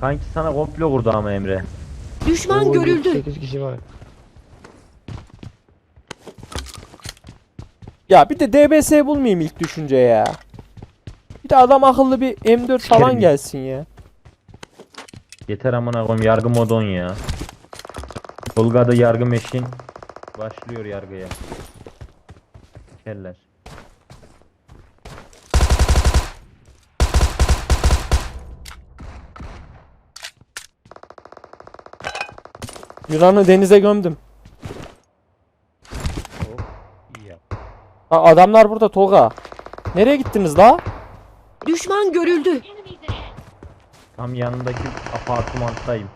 Kanki sana komplo kurdu ama Emre. Düşman Oo, görüldü. 8 kişi var. Ya bir de DBS bulmayayım ilk düşünce ya. Bir de adam akıllı bir M4 falan Sikerim. gelsin ya. Yeter amına koyayım yargı modon ya. Tolga'da yargı meşin başlıyor yargıya. Keller. Yunan'ı denize gömdüm. Hop, iyi yap. Ha, adamlar burada Tolga. Nereye gittiniz la? Düşman görüldü. Tam yanındaki apartmandayım.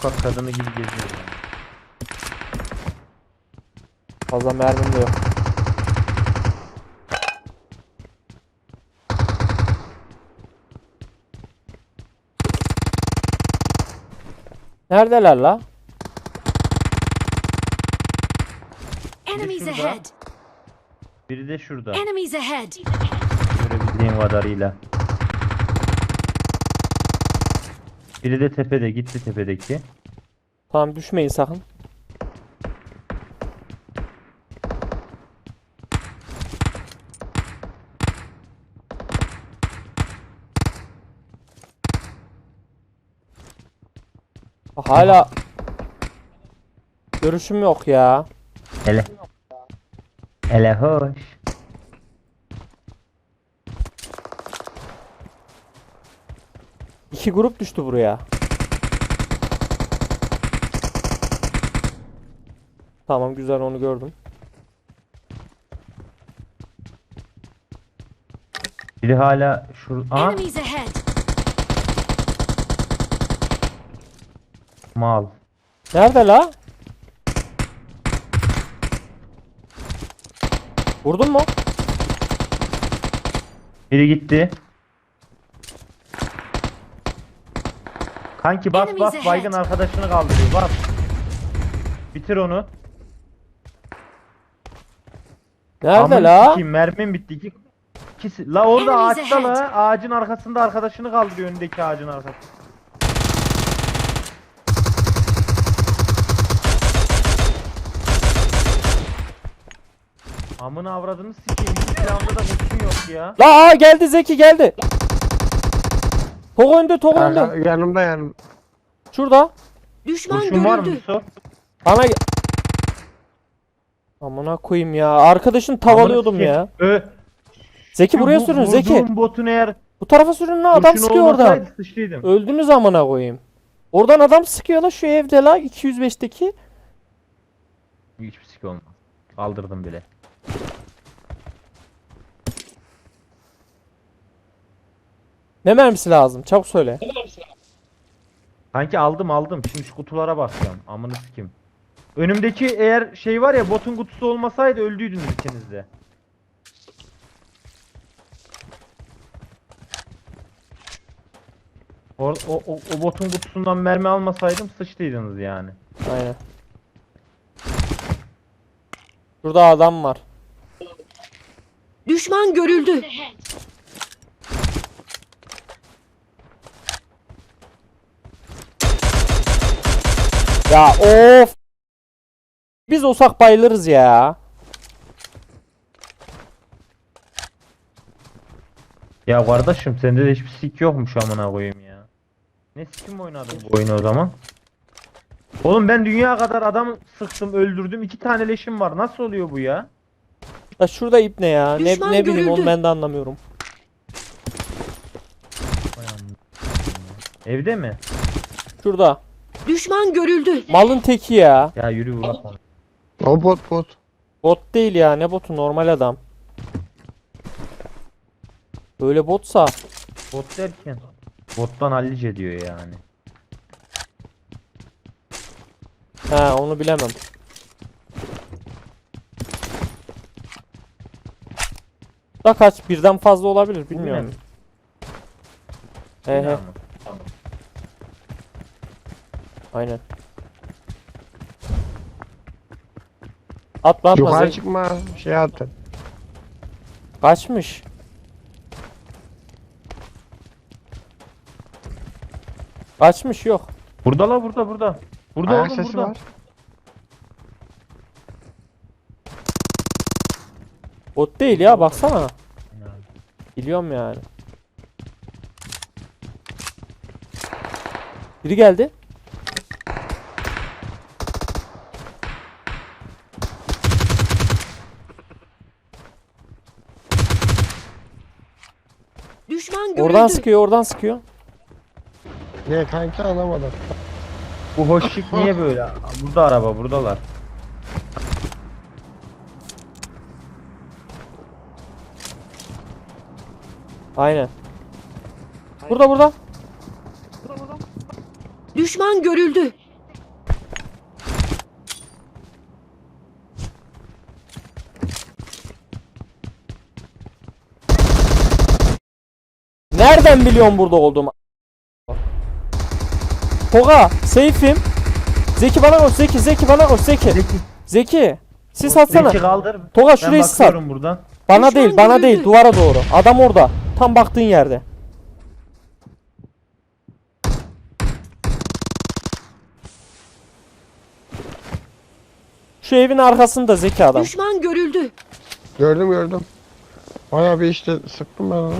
Sokak kadını gibi geziyorum. Fazla mermim de yok. Neredeler la? Enemies ahead. Biri de şurada. Enemies ahead. Görebildiğim kadarıyla. Biri de tepede gitti tepedeki. Tamam düşmeyin sakın. Hala görüşüm yok ya. Hele. Hele hoş. İki grup düştü buraya. Tamam güzel onu gördüm. Biri hala şur... Aa, Enemies ahead. mal. Nerede la? Vurdun mu? Biri gitti. Kanki bas Enemies bas ahead. baygın arkadaşını kaldırıyor bas. Bitir onu. Nerede Amına la? sikeyim, mermim bitti. İki, ikisi. La orada Enemies ağaçta ahead. la. Ağacın arkasında arkadaşını kaldırıyor önündeki ağacın arkasında. Amına avradını sikeyim. Bir silahımda da kurşun yok ya. La aa, geldi Zeki geldi. Tok önde tok önde. Kanka, yanımda yanım. Şurada. Düşman Kurşun var mı görüldü. Bana. Amına koyayım ya. Arkadaşını tavalıyordum Amına ya. sikeyim. Ö, Zeki şu buraya bu- sürün Zeki. vurduğum botun eğer Bu tarafa sürün lan adam kurşun sıkıyor oradan. olmasaydı sıçtıydım. Öldünüz amına koyayım. Oradan adam sıkıyor la şu evde la 205'teki. Hiçbir sik olmaz. Kaldırdım bile. Ne mermisi lazım? Çabuk söyle. Kanki aldım aldım. Şimdi şu kutulara bakacağım. Amını sikim. Önümdeki eğer şey var ya botun kutusu olmasaydı öldüydünüz ikiniz de. O, o, o, o botun kutusundan mermi almasaydım sıçtıydınız yani. Aynen. Şurada adam var. Düşman görüldü. Ya of. Biz olsak bayılırız ya. Ya kardeşim sende de hiçbir sik yokmuş amına koyayım ya. Ne sikim oynadın bu oyunu o zaman? Oğlum ben dünya kadar adam sıktım öldürdüm iki tane leşim var nasıl oluyor bu ya? Ya şurada ip ne ya? Ne, Düşman ne bileyim onu ben de anlamıyorum. Evde mi? Şurada. Düşman görüldü. Malın teki ya. Ya yürü ulan. O bot bot. Bot değil ya. Ne botu? Normal adam. Böyle botsa. Bot derken bottan hallice diyor yani. He onu bilemem. Da kaç? Birden fazla olabilir. Bilmiyorum. He he. Aynen. Atla atla. Yukarı Zek- çıkma. Şey attın. Kaçmış. Kaçmış yok. Burada la burada burada. Burada Ayak oğlum sesi burada. var. Bot değil ya baksana. Biliyorum yani. Biri geldi. Düşman görüldü. Oradan sıkıyor, oradan sıkıyor. Ne kanki anlamadım. Bu hoşluk niye böyle? Burada araba buradalar. Aynen. Burada burada. Düşman görüldü. Nereden biliyorsun burada olduğumu? Toga, safe'im. Zeki bana koş, Zeki, Zeki bana koş, Zeki. Zeki. Zeki. Sis atsana. Zeki kaldır. Toga şurayı sis at. buradan. Bana Düşman değil, bana değil, duvara doğru. Adam orada. Tam baktığın yerde. Şu evin arkasında Zeki adam. Düşman görüldü. Gördüm gördüm. Bayağı bir işte sıktım ben onu.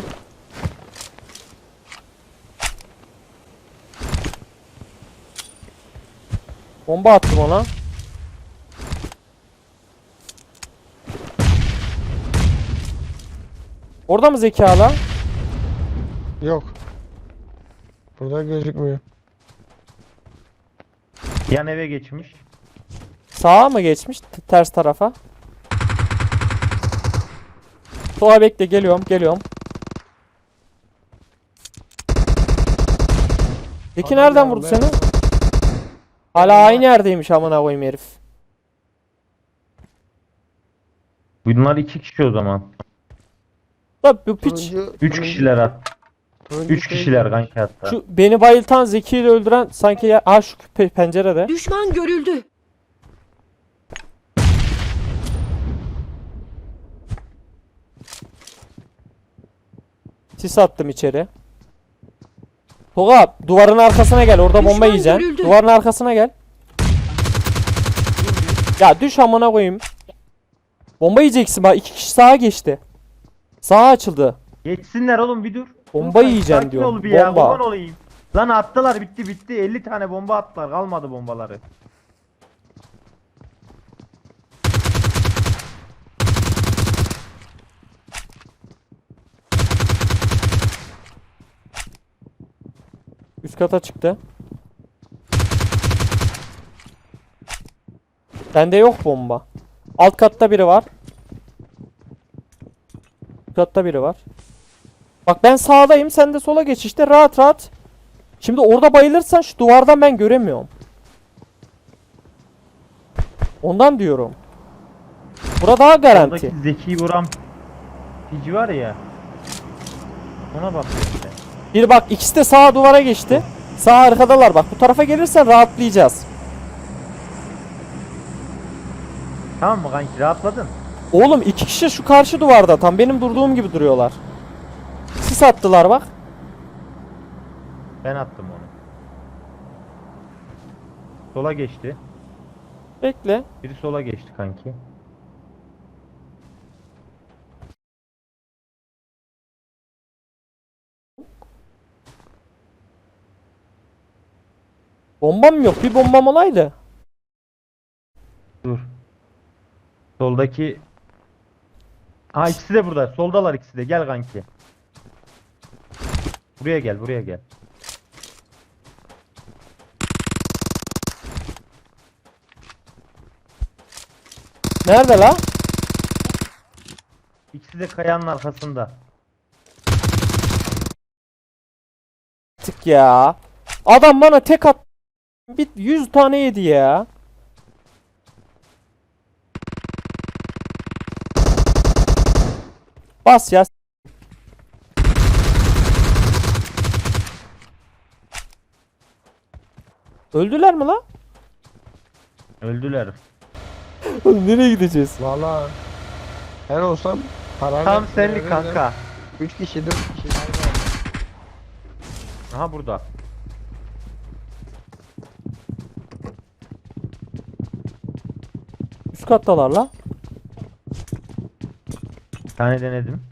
Bomba attım ona. Orada mı Zeki hala? Yok. Burada gözükmüyor. Yan eve geçmiş. Sağa mı geçmiş? T- ters tarafa. Sola bekle geliyorum geliyorum. Zeki Adam nereden vurdu ben- seni? Hala aynı yerdeymiş amına koyayım herif. Bunlar iki kişi o zaman. Lan bu piç. Turuncu- Üç turuncu- kişiler at. turuncu Üç şey- kişiler kanki hatta. Şu beni bayıltan Zeki'yi de öldüren sanki ya. Aa şu pe- pencerede. Düşman görüldü. Sis attım içeri. Toga duvarın arkasına gel. Orada bomba Düşman yiyeceksin. görüldü. Duvarın arkasına gel. Ya düş amına koyayım. Bomba yiyeceksin bak. iki kişi sağa geçti. Sağa açıldı. Geçsinler oğlum bir dur. Bomba Dur yiyeceğim sakin diyorum. ol bir ya, Bomba. kurban olayım. Lan attılar bitti bitti 50 tane bomba attılar kalmadı bombaları. Üst kata çıktı. Bende yok bomba. Alt katta biri var. Üst katta biri var. Bak ben sağdayım sen de sola geç işte rahat rahat. Şimdi orada bayılırsan şu duvardan ben göremiyorum. Ondan diyorum. Bura daha garanti. Oradaki Zeki vuran pici var ya. Ona ben. Bir bak ikisi de sağa duvara geçti. Sağ arkadalar bak bu tarafa gelirsen rahatlayacağız. Tamam mı kanki rahatladın? Oğlum iki kişi şu karşı duvarda tam benim durduğum gibi duruyorlar. Sis attılar bak. Ben attım onu. Sola geçti. Bekle. Biri sola geçti kanki. Bombam yok. Bir bombam olaydı. Dur. Soldaki Ha ikisi de burada. Soldalar ikisi de. Gel kanki. Buraya gel, buraya gel. Nerede la? İkisi de kayanın arkasında. Tık ya. Adam bana tek at. Bir 100 tane yedi ya. Bas ya. Öldüler mi la? Öldüler. Oğlum nereye gideceğiz? Valla ben olsam paranı Tam senlik verirdim. kanka. 3 kişi 4 kişi. Aha burada. Kattalar la. Bir tane denedim.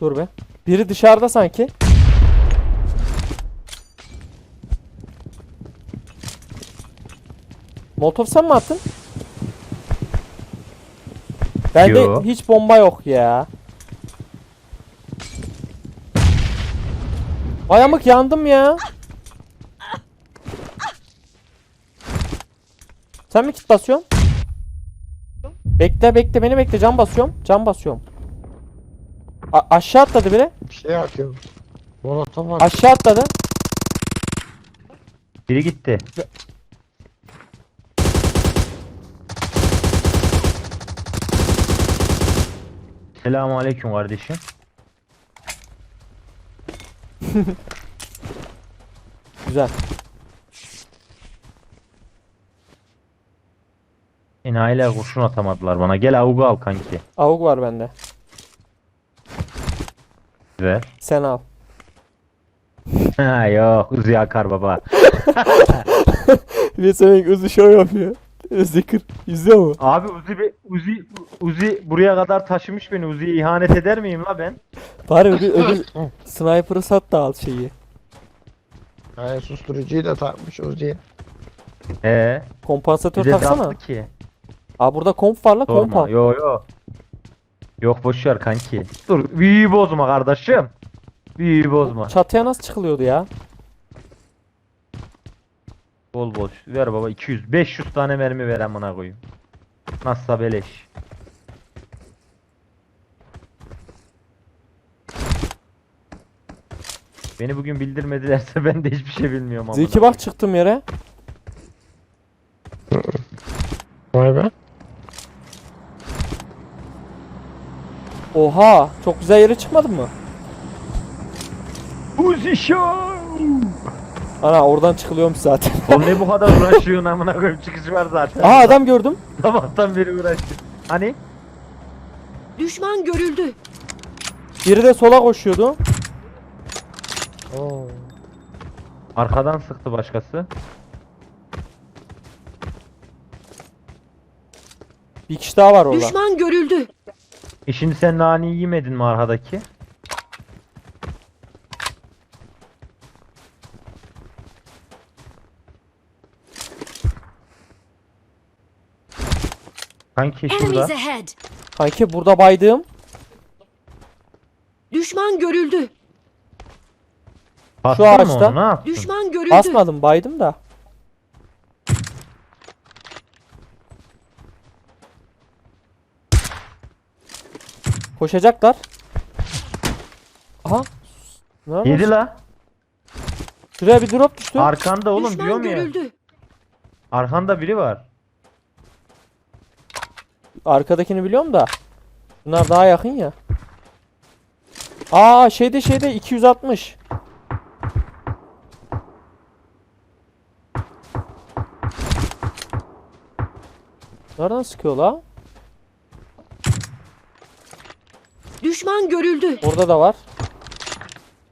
Dur be. Biri dışarıda sanki. Molotov sen mi attın? Bende Yo. hiç bomba yok ya. Ayamık yandım ya. Sen mi kit basıyorsun? Bekle bekle beni bekle can basıyorum. Can basıyorum. A- aşağı atladı biri. Bir şey atıyorum. Molotof at. Aşağı atladı. Biri gitti. Selamun aleyküm kardeşim. Güzel. Enayiler kurşun atamadılar bana. Gel avugu al kanki. Avuk var bende. Ver. Sen al. Ha yok Uzi akar baba. Bir senin özü şov yapıyor. Zikir. İzliyor mu? Abi Uzi be- Uzi Uzi buraya kadar taşımış beni. Uzi'ye ihanet eder miyim la ben? Bari ödül, ödül sniper'ı sat da al şeyi. Yani susturucuyu da takmış Uzi'ye. Ee, Kompansatör bize taksana. daldı ki. Aa burada komp var la Sorma. kompa. Yo yo. Yok boş ver kanki. Dur büyüyü bozma kardeşim. Büyüyü bozma. Çatıya nasıl çıkılıyordu ya? Bol bol. Ver baba 200. 500 tane mermi ver amına koyayım. Nasılsa beleş. Beni bugün bildirmedilerse ben de hiçbir şey bilmiyorum amına Zeki bak çıktım yere. Vay be. Oha çok güzel yere çıkmadın mı? Uzi Show! Ana oradan çıkılıyormuş zaten. Oğlum ne bu kadar uğraşıyorsun amına koyayım çıkış var zaten. Aha adam gördüm. Sabahtan beri uğraştım. Hani? Düşman görüldü. Biri de sola koşuyordu. Oo. Arkadan sıktı başkası. Bir kişi daha var orada. Düşman görüldü. E şimdi sen naneyi yemedin mi arkadaki? Kanki şurada. Enemies ahead. Kanki burada baydığım. Düşman görüldü. Bastın mı ağaçta. onu, Ne yaptın? Düşman görüldü. Basmadım baydım da. Koşacaklar. Aha. Nerede? Yedi la. Şuraya bir drop düştü. Arkanda oğlum Düşman diyorum ya. görüldü. Arkanda biri var. Arkadakini biliyorum da. Bunlar daha yakın ya. Aa şeyde şeyde 260. Nereden sıkıyor la? Düşman görüldü. Orada da var.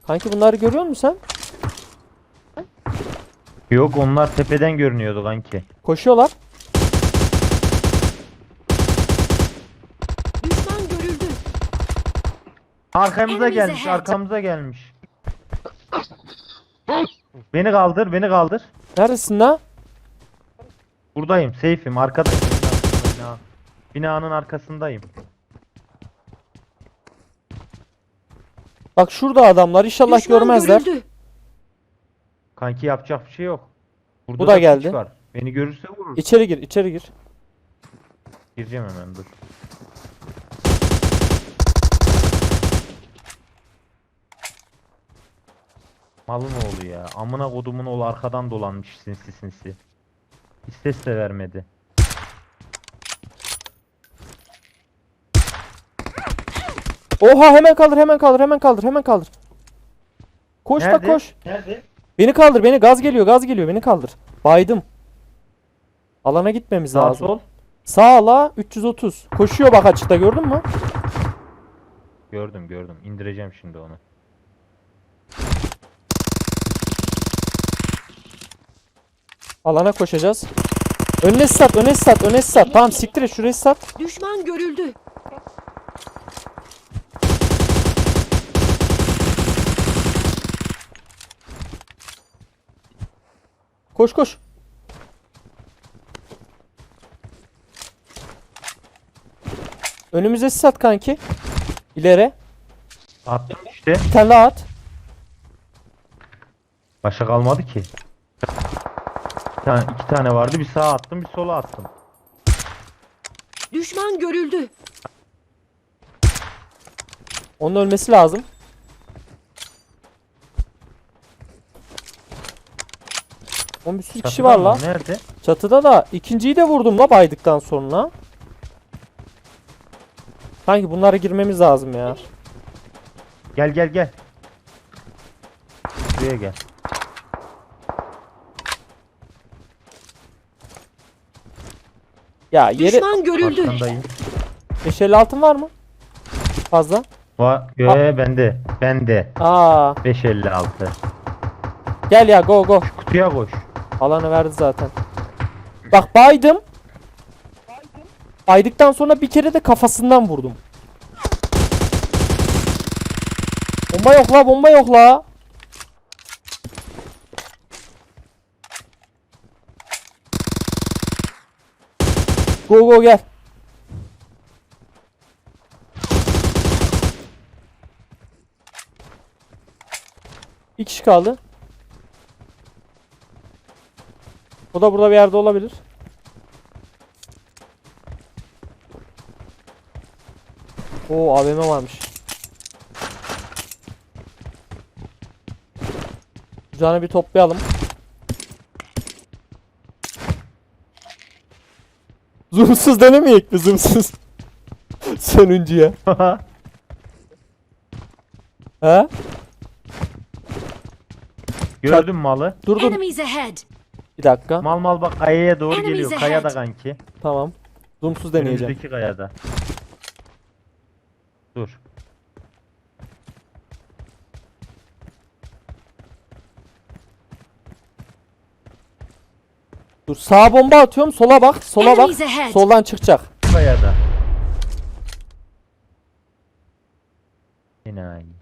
Kanki bunları görüyor musun sen? Yok onlar tepeden görünüyordu kanki. Koşuyorlar. Düşman görüldü. Arkamıza gelmiş, arkamıza gelmiş. Beni kaldır, beni kaldır. Neredesin la? Buradayım, safe'im, arkadayım. Bina- Binanın arkasındayım. Bak şurada adamlar inşallah Düşman görmezler. görüldü. Kanki yapacak bir şey yok. Burada Bu da piç geldi. Var. Beni görürse vurur. İçeri gir, içeri gir. Gireceğim hemen dur. Malın oğlu ya. Amına kodumun oğlu arkadan dolanmış sinsi sinsi. Hiç ses de vermedi. Oha hemen kaldır, hemen kaldır, hemen kaldır, hemen kaldır. Koş da Nerede? koş. Nerede? Beni kaldır beni gaz geliyor gaz geliyor beni kaldır. Baydım. Alana gitmemiz Sağ lazım. sol. Sağ ala 330. Koşuyor bak açıkta gördün mü? Gördüm gördüm. İndireceğim şimdi onu. Alana koşacağız. Önüne sat, önüne sat, önüne sat. Tamam siktir et şurayı sat. Düşman görüldü. Koş koş. Önümüze sat kanki. İleri. Attım işte. Bir tane daha at. Başka kalmadı ki. Bir tane, iki tane vardı. Bir sağa attım, bir sola attım. Düşman görüldü. Onun ölmesi lazım. Oğlum bir sürü kişi Çatıda var mı? la. Nerede? Çatıda da ikinciyi de vurdum la baydıktan sonra. Sanki bunlara girmemiz lazım ya. Gel gel gel. Buraya gel. Ya yeri Düşman görüldü. Arkandayım. 556 var mı? Fazla. Va Yo, bende. Bende. Aa, 556. gel ya go go. Kutuya koş. Alanı verdi zaten. Bak baydım. Baydıktan sonra bir kere de kafasından vurdum. Bomba yok la bomba yok la. Go go gel. Bir kişi kaldı. O da burada bir yerde olabilir. Oo AVM varmış. Canı bir toplayalım. Zoomsuz denemeyek mi zoomsuz? Sonuncuya. He? Gördün malı. Dur dur Enemies ahead. Bir dakika. Mal mal bak kayaya doğru Enemies geliyor. ahead. Kayada kanki. Tamam. Zoomsuz deneyeceğim. Önümüzdeki kayada. Dur. Dur sağa bomba atıyorum sola bak sola bak. Enemies ahead. Soldan çıkacak. Kayada. Yine aynı.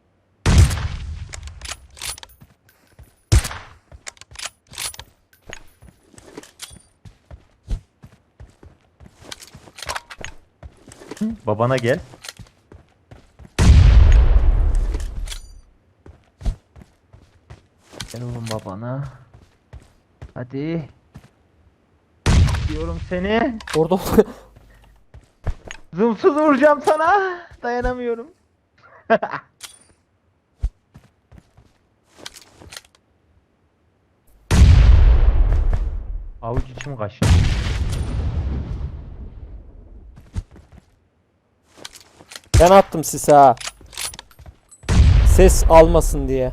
Babana gel. Gel oğlum babana. Hadi. Diyorum seni. Orada Zoomsuz vuracağım sana. Dayanamıyorum. Avuç içim kaşındı. Ben attım sisi ha. Ses almasın diye.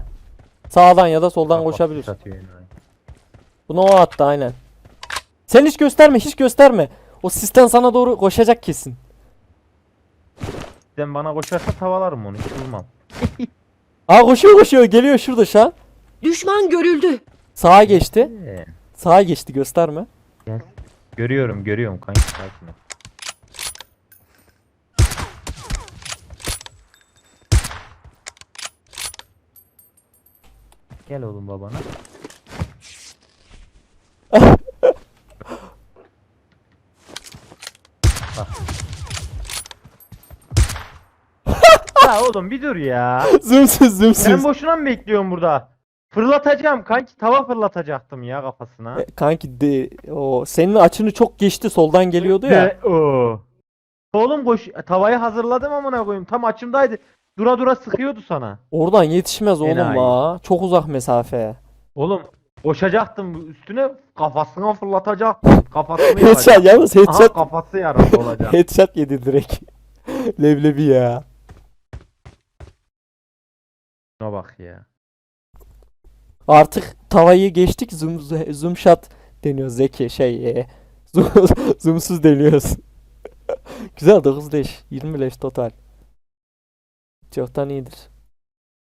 Sağdan ya da soldan Bak, bak, koşabilir. satıyor. Bunu o attı aynen. Sen hiç gösterme hiç gösterme. O sisten sana doğru koşacak kesin. Sen bana koşarsa tavalarım onu hiç vurmam. Aa koşuyor koşuyor geliyor şurada şu an. Düşman görüldü. Sağa geçti. Ee, Sağa geçti gösterme. Gel. Görüyorum görüyorum sakin ol. Gel oğlum babana. Bak. ya oğlum bir dur ya. Zoomsuz. Sen boşuna mı bekliyorsun burada? Fırlatacağım kanki tava fırlatacaktım ya kafasına. E, Kanki de o senin açını çok geçti soldan geliyordu ya. De- o. Oğlum koş tavayı hazırladım amına koyayım. Tam açımdaydı. Dura dura sıkıyordu sana. Oradan yetişmez oğlum Enayi. la. Çok uzak mesafe. Oğlum koşacaktım üstüne kafasına fırlatacaktım. Kafasını Headshot yaracak. yalnız Aha headshot. kafası yaralı olacak. Headshot yedi direkt. Leblebi ya. Şuna bak ya. Artık tavayı geçtik zoom zoom shot deniyor Zeki şey e, zoom, zoomsuz deniyoruz. Güzel 9 leş 20 leş total. Çoktan iyidir.